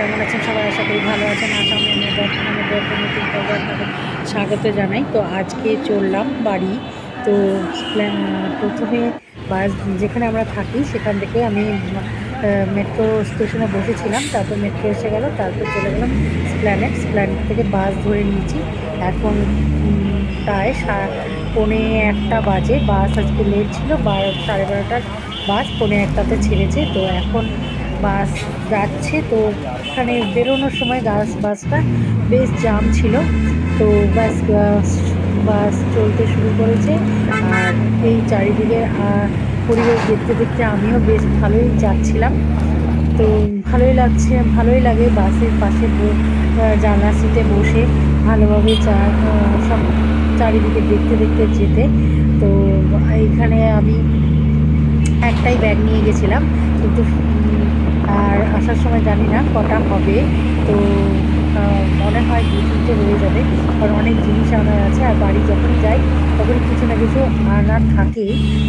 কেমন আছেন? সবাই আশা করি ভালো আছেন। আসাম স্বাগত জানাই। তো আজকে চললাম বাড়ি। তো প্রথমে বাস যেখানে আমরা থাকি, সেখান থেকে আমি মেট্রো স্টেশনে বসেছিলাম। তারপর মেট্রো এসে গেল, তারপর চলে গেলাম স্প্ল্যানেট স্প্ল্যানেট থেকে বাস ধরে নিয়েছি। এখন প্রায় পৌনে একটা বাজে। বাস আজকে লেট ছিল, বারো, সাড়ে বারোটার বাস, পৌনে একটাতে ছেড়েছে। তো এখন বাস যাচ্ছে। তো ওখানে বেরোনোর সময় গাছ বাসটা বেশ জাম ছিল। তো বাস বাস চলতে শুরু করেছে। আর এই চারিদিকে পরিবেশ দেখতে দেখতে আমিও বেশ ভালোই যাচ্ছিলাম। তো ভালোই লাগছে, ভালোই লাগে বাসের পাশে জানলা সিটে বসে ভালোভাবে সব চারিদিকে দেখতে দেখতে যেতে। তো এইখানে আমি একটাই ব্যাগ নিয়ে গেছিলাম। কিন্তু আর আসার সময় জানি না কটা হবে। তো মনে হয় দু তিনটে হয়ে যাবে। কারণ অনেক জিনিস আনার আছে আর বাড়ি যখন যাই, তখন কিছু না কিছু আনার থাকে।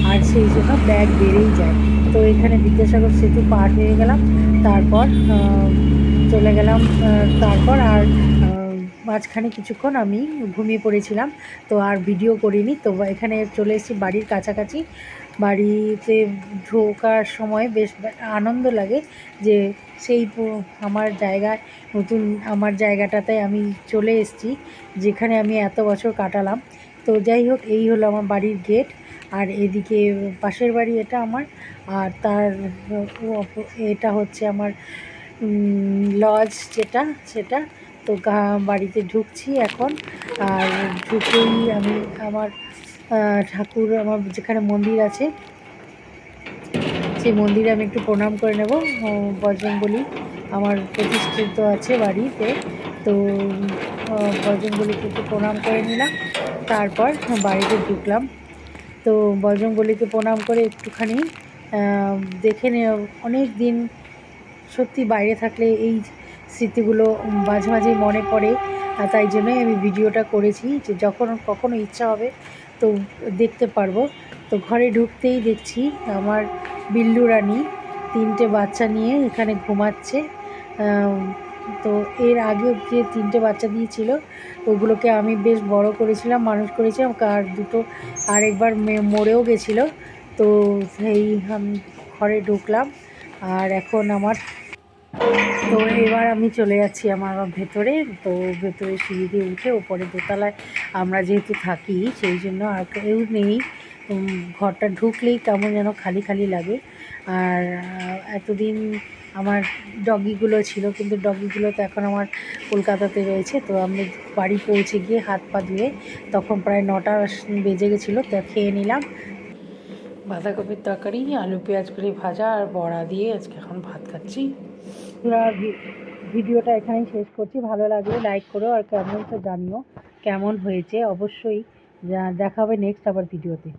আর সেই জন্য ব্যাগ বেড়েই যায়। তো এখানে বিদ্যাসাগর সেতু পার হয়ে গেলাম। তারপর চলে গেলাম তারপর আর মাঝখানে কিছুক্ষণ আমি ঘুমিয়ে পড়েছিলাম, তো আর ভিডিও করিনি। তো এখানে চলে এসেছি বাড়ির কাছাকাছি। বাড়িতে ঢোকার সময় বেশ আনন্দ লাগে যে সেই আমার জায়গায়, নতুন আমার জায়গাটাতে আমি চলে এসেছি, যেখানে আমি এত বছর কাটালাম। তো যাই হোক, এই হলো আমার বাড়ির গেট আর এদিকে পাশের বাড়ি এটা আমার, আর তার এটা হচ্ছে আমার লজ যেটা, সেটা। তো বাড়িতে ঢুকছি এখন। আর ঢুকেই আমি আমার ঠাকুর আমার যেখানে মন্দির আছে সেই মন্দিরে আমি একটু প্রণাম করে নেব। বজরংবলী আমার প্রতিষ্ঠিত আছে বাড়িতে। তো আহ, বজরংবলীকে একটু প্রণাম করে নিলাম। তারপর বাড়িতে ঢুকলাম। তো বজরংবলীকে প্রণাম করে একটুখানি দেখে নে অনেক দিন সত্যি বাইরে থাকলে এই স্মৃতিগুলো মাঝে মাঝেই মনে পড়ে, আর তাই জন্যই আমি ভিডিওটা করেছি যে যখন, কখনো ইচ্ছা হবে তো দেখতে পারব। তো ঘরে ঢুকতেই দেখছি আমার বিল্লু রানী তিনটে বাচ্চা নিয়ে এখানে ঘুমাচ্ছে। তো এর আগে যে তিনটে বাচ্চা দিয়েছিল, ওগুলোকে আমি বেশ বড় করেছিলাম, মানুষ করেছিলাম আর দুটো আরেকবার মরেও গেছিল। তো সেই ঘরে ঢুকলাম, আর এখন আমার তো এবার আমি চলে যাচ্ছি আমার ভেতরে। তো ভেতরে সিঁড়ি দিয়ে উঠে ওপরে দোতলায় আমরা যেহেতু থাকি, সেই জন্য আর কেউ নেই। ঘরটা ঢুকলেই কেমন যেন খালি খালি লাগে। আর এতদিন আমার ডগিগুলো ছিল, কিন্তু ডগিগুলো তো এখন আমার কলকাতাতে রয়েছে। তো আমি বাড়ি পৌঁছে গিয়ে হাত পা ধুয়ে তখন প্রায় নটা বেজে গেছিল, তো খেয়ে নিলাম। বাঁধাকপির তরকারি, আলু, পেঁয়াজ করে ভাজা আর বড়া দিয়ে আজকে এখন ভাত খাচ্ছি। ভিডিওটা এখানেই শেষ করছি। ভালো লাগলে লাইক করো আর কেমন তো জানিও। কেমন হয়েছে? অবশ্যই দেখা হবে নেক্সট আবার ভিডিওতে।